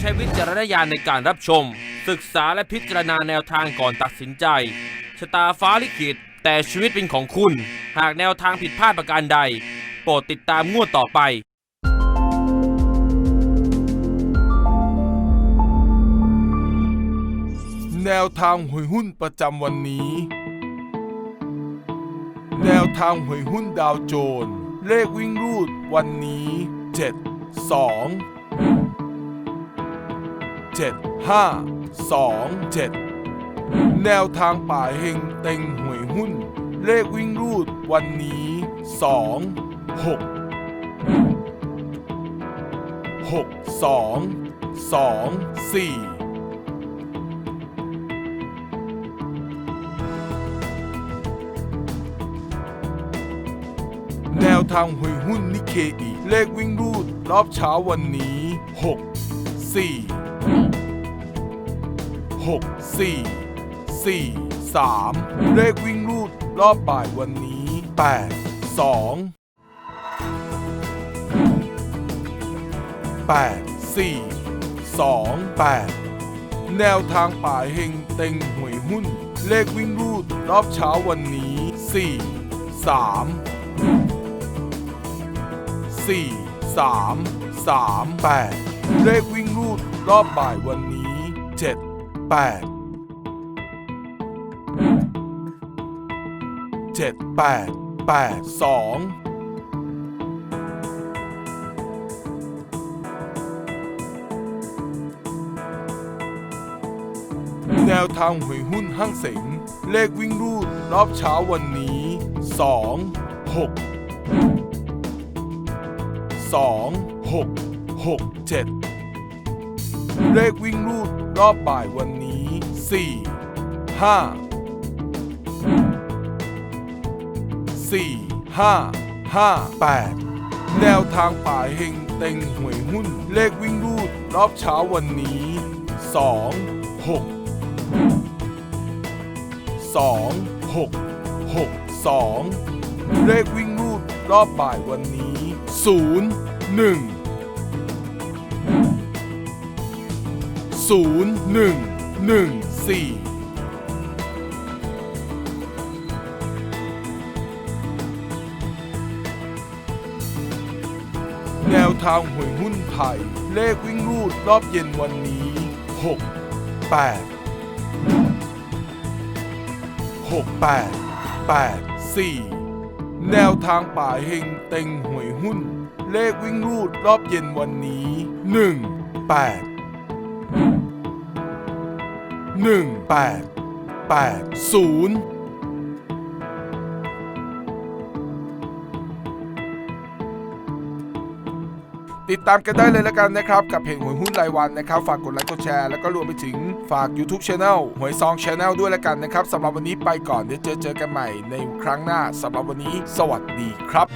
ใช้วิจารณญาณในการรับชม ศึกษาและพิจารณาแนวทางก่อนตัดสินใจ ชะตาฟ้าลิขิต แต่ชีวิตเป็นของคุณ หากแนวทางผิดพลาดประการใด โปรดติดตามงวดต่อไปแนวทางหวยหุ้นประจำวันนี้ แนวทางหวยหุ้นดาวโจนส์เลขวิ่งรูดวันนี้ 7 2 7 5 2 7 แนวทางป่าเฮงเต็งหวยหุ้น เลขวิ่งรูดวันนี้ 2 6 6 2 2 4แนวทางหวยหุ้นนิเคอีเลขวิ่งรูดรอบเช้าวันนี้ 6 4 6 4 4 3เลขวิ่งรูดรอบบ่ายวันนี้8 2 8 4 2 8แนวทางป่าเฮงเต็งหวยหุ้น เลขวิ่งรูดรอบเช้าวันนี้4 3สี่สามสามแปด เลขวิ่งรูดรอบบ่ายวันนี้เจ็ดแปดเจ็ดแปดแปดสองแนวทางหวยหุ้นห้างเสงเลขวิ่งรูดรอบเช้าวันนี้สองหกสองหกหก เลขวิ่งรูดรอบบ่ายวันนี้สี่ห้าสี่ห้าห้าแปดแนวทางป่าเฮงเต็งหวยหุ้น เลขวิ่งรูดรอบเช้าวันนี้สองหกสองหกหกสองเลขวิ่งรูดรอบบ่ายวันนี้ศูน ย์หนึ่งศูนย์หนึ่งหนึ่งสี่แนวทางหวยหุ้นไทย เลขวิ่งรูดรอบเย็นวันนี้ 6 8 6 8 8 4 แนวทางป่าเฮงเต็งหวยหุ้น เลขวิ่งรูดรอบเย็นวันนี้ 1 8 1 8 8 0ติดตามกันได้เลยแล้วกันนะครับ กับเพจหวยหุ้นรายวันนะครับ ฝากกดไลค์กดแชร์แล้วก็รวมไปถึงฝาก YouTube Channel หวยซอง Channel ด้วยแล้วกันนะครับสำหรับวันนี้ไปก่อนเดี๋ยวเจอเจอกันใหม่ในครั้งหน้าสำหรับวันนี้ สวัสดีครับ